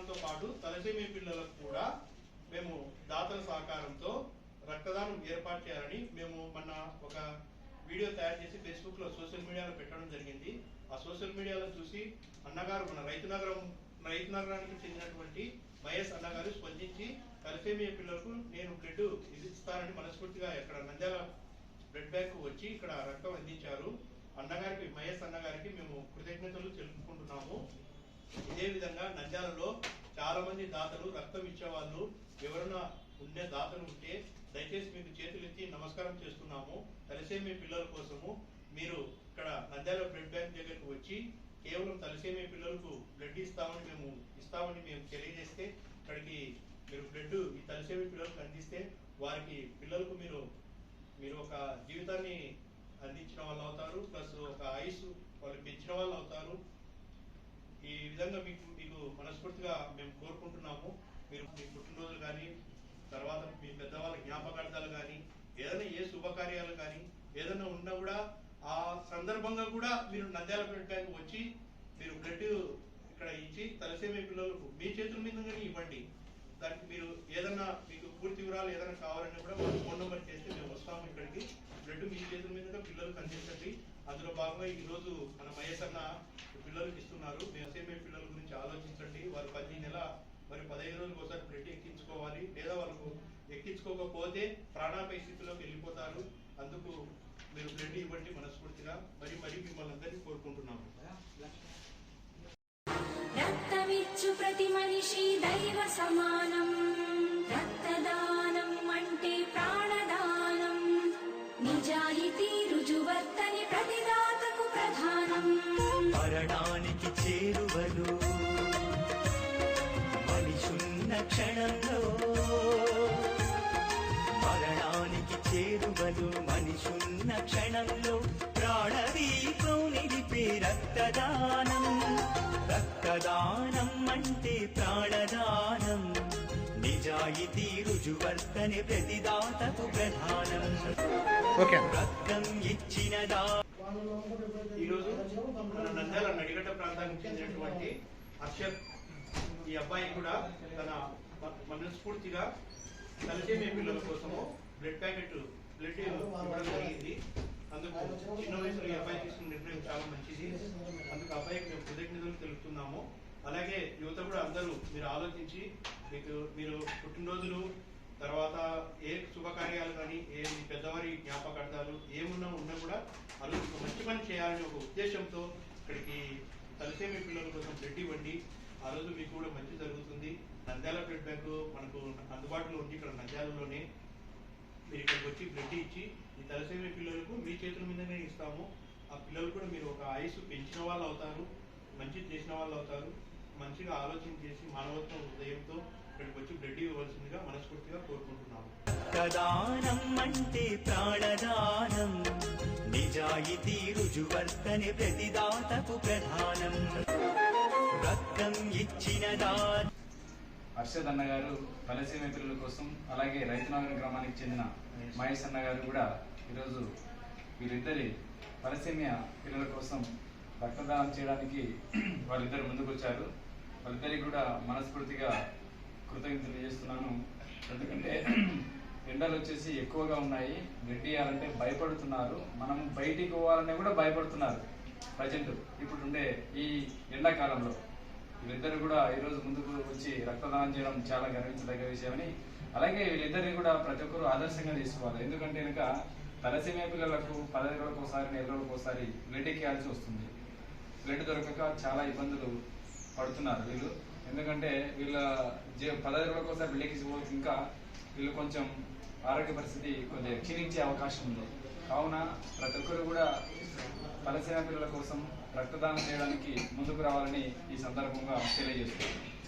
కార్యక్రమాలతో పాటు తలసేమి పిల్లలకు కూడా మేము దాతల సహకారంతో రక్తదానం ఏర్పాటు చేయాలని మేము మొన్న ఒక వీడియో తయారు చేసి ఫేస్బుక్లో సోషల్ మీడియాలో పెట్టడం జరిగింది. ఆ సోషల్ మీడియాలో చూసి అన్నగారు మన రైతు నగరం రైతు నగరానికి చెందినటువంటి వైఎస్ అన్నగారు స్పందించి తలసేమియా పిల్లలకు నేను బ్లడ్ ఇస్తానని మనస్ఫూర్తిగా ఇక్కడ నంద్యాల బ్లడ్ బ్యాంక్ వచ్చి ఇక్కడ రక్తం అందించారు. అన్నగారికి మహేష్ అన్నగారికి మేము కృతజ్ఞతలు తెలుపుకుంటున్నాము. ఇదే విధంగా నంద్యాలలో చాలా మంది దాతలు రక్తం ఇచ్చేవాళ్ళు ఎవరైనా ఉండే దాతలు ఉంటే దయచేసి మీకు చేతులు ఎత్తి నమస్కారం చేస్తున్నాము. తలసేమి పిల్లల కోసము మీరు ఇక్కడ నంద్యాల బ్లడ్ బ్యాంక్ దగ్గరకు వచ్చి కేవలం తలసేమి పిల్లలకు బ్లడ్ ఇస్తామని మేము ఇస్తామని మేము తెలియజేస్తే ఇక్కడికి మీరు బ్లడ్ ఈ తలసేమి పిల్లలకు అందిస్తే వారికి పిల్లలకు మీరు మీరు ఒక జీవితాన్ని అందించిన వాళ్ళు అవుతారు ప్లస్ ఒక ఆయుష్ వాళ్ళు పెంచిన వాళ్ళు అవుతారు. ఈ విధంగా మీకు మీకు మనస్ఫూర్తిగా మేము కోరుకుంటున్నాము. మీరు మీ పుట్టినరోజులు కానీ తర్వాత మీ పెద్దవాళ్ళ జ్ఞాపకార్థాలు కానీ ఏదైనా ఏ శుభకార్యాలు కానీ ఏదైనా ఉన్నా కూడా ఆ సందర్భంగా కూడా మీరు నంద్యాల పెట్టడానికి వచ్చి మీరు బ్లడ్ ఇక్కడ ఇచ్చి తలసేమి పిల్లలకు మీ చేతుల మీదనే ఇవ్వండి. దానికి మీరు ఏదన్నా మీకు పూర్తి వివరాలు ఏదైనా కావాలన్నా కూడా మాకు ఫోన్ నెంబర్ చేస్తే మేము వస్తాము ఇక్కడికి. బ్లడ్ మీ చేతుల మీదుగా పిల్లలకు అందించండి. అందులో భాగంగా ఈరోజు మన మహేష్ అన్న పిల్లలకు ఇస్తున్నారు. సేమే పిల్లల గురించి ఆలోచించండి. వారు ప్రతి నెల మరి పదహైదు రోజులకు ఒకసారి బ్రెడ్ ఎక్కించుకోవాలి. లేదా వాళ్ళకు ఎక్కించుకోకపోతే ప్రాణాపై స్థితిలోకి వెళ్ళిపోతారు. అందుకు మీరు బ్రెడ్ ఇవ్వండి మనస్ఫూర్తిగా. మరి మరి మిమ్మల్ని అందరినీ కోరుకుంటున్నాము. రక్తమిచ్చు ప్రతి మనిషి దైవ సమానం. మరణానికి చేరువలు మనిషున్న క్షణంలో మరణానికి చేరువలు మనిషున్న క్షణంలో ప్రాణదీపం నిలిపే రక్తదానం. రక్తదానం అంటే ప్రాణదానం. నిజాయితీ రుజువర్తని ప్రతిదాతకు ప్రధానం. ఓకే ఈరోజు మన నంద్యాల నడిగడ్డ ప్రాంతానికి చెందినటువంటి అక్షర్ ఈ అబ్బాయి కూడా తన మనస్ఫూర్తిగా తలసేమియా పిల్లల కోసము బ్లడ్ ప్యాకెట్ బ్లడ్ ఇవ్వడం జరిగింది. అందుకు చిన్న వయసులో ఈ అబ్బాయి తీసుకున్న నిర్ణయం చాలా మంచిది. అందుకు అబ్బాయికి మేము కృతజ్ఞతలు తెలుపుతున్నాము. అలాగే యువత కూడా అందరూ మీరు ఆలోచించి మీకు మీరు పుట్టినరోజులు తర్వాత ఏ శుభకార్యాలు కానీ ఏ మీ పెద్దవారి జ్ఞాపకార్థాలు ఏమున్నా ఉన్నా కూడా ఒక మంచి పని చేయాలని ఒక ఉద్దేశంతో ఇక్కడికి తలసేమి పిల్లల కోసం బ్లడ్ ఇవ్వండి. ఆ రోజు మీకు కూడా మంచి జరుగుతుంది. నంద్యాల బ్లడ్ బ్యాంక్ మనకు అందుబాటులో ఉంది ఇక్కడ నంద్యాలలోనే. మీరు ఇక్కడికి వచ్చి బ్లడ్ ఇచ్చి ఈ తలసేమి పిల్లలకు మీ చేతుల మీదనే ఇస్తాము. ఆ పిల్లలు కూడా మీరు ఒక ఆయుష్ పెంచిన వాళ్ళు అవుతారు మంచి చేసిన వాళ్ళు అవుతారు. మంచిగా ఆలోచన చేసి మానవత్వ హృదయంతో ఇక్కడికి వచ్చి బ్లడ్ ఇవ్వవలసిందిగా మనస్ఫూర్తిగా కోరుకుంటున్నాము. అంటే ప్రాణదానం. నిజాయితీ రుజువర్తని ప్రతిదాతకు ప్రధానం. రక్తం ఇచ్చినదా హర్షద్ అన్న గారు తలసీమ పిల్లల కోసం అలాగే రైతునగర్ గ్రామానికి చెందిన మహేష్ అన్న గారు కూడా ఈరోజు వీరిద్దరి పలసీమ్య పిల్లల కోసం రక్తదానం చేయడానికి వాళ్ళిద్దరు ముందుకు వచ్చారు వాళ్ళిద్దరికి కూడా మనస్ఫూర్తిగా కృతజ్ఞతలు చేస్తున్నాను ఎందుకంటే ఎండలు వచ్చేసి ఎక్కువగా ఉన్నాయి. గట్టియాలంటే భయపడుతున్నారు. మనం బయటికి పోవాలనే కూడా భయపడుతున్నారు ప్రజెంట్. ఇప్పుడు ఉండే ఈ ఎండాకాలంలో వీళ్ళిద్దరు కూడా ఈరోజు ముందుకు వచ్చి రక్తదానం చేయడం చాలా గర్వించదగ్గ విషయమని అలాగే వీళ్ళిద్దరిని కూడా ప్రతి ఒక్కరు ఆదర్శంగా తీసుకోవాలి. ఎందుకంటే కనుక తలసీమియా పిల్లలకు పదహైదు రోజులకు ఒకసారి నెల రోజులకు ఒకసారి బ్లడ్ ఎక్కియాల్సి వస్తుంది. బ్లడ్ దొరకక చాలా ఇబ్బందులు పడుతున్నారు వీళ్ళు. ఎందుకంటే వీళ్ళ జీ పదహైదు రోజులకు ఒకసారి బ్లడ్ ఇంకా వీళ్ళు కొంచెం ఆరోగ్య పరిస్థితి కొంచెం క్షీణించే అవకాశం ఉంది. కావున ప్రతి ఒక్కరు కూడా బలసేన పిల్లల కోసం రక్తదానం చేయడానికి ముందుకు రావాలని ఈ సందర్భంగా తెలియజేస్తున్నాను.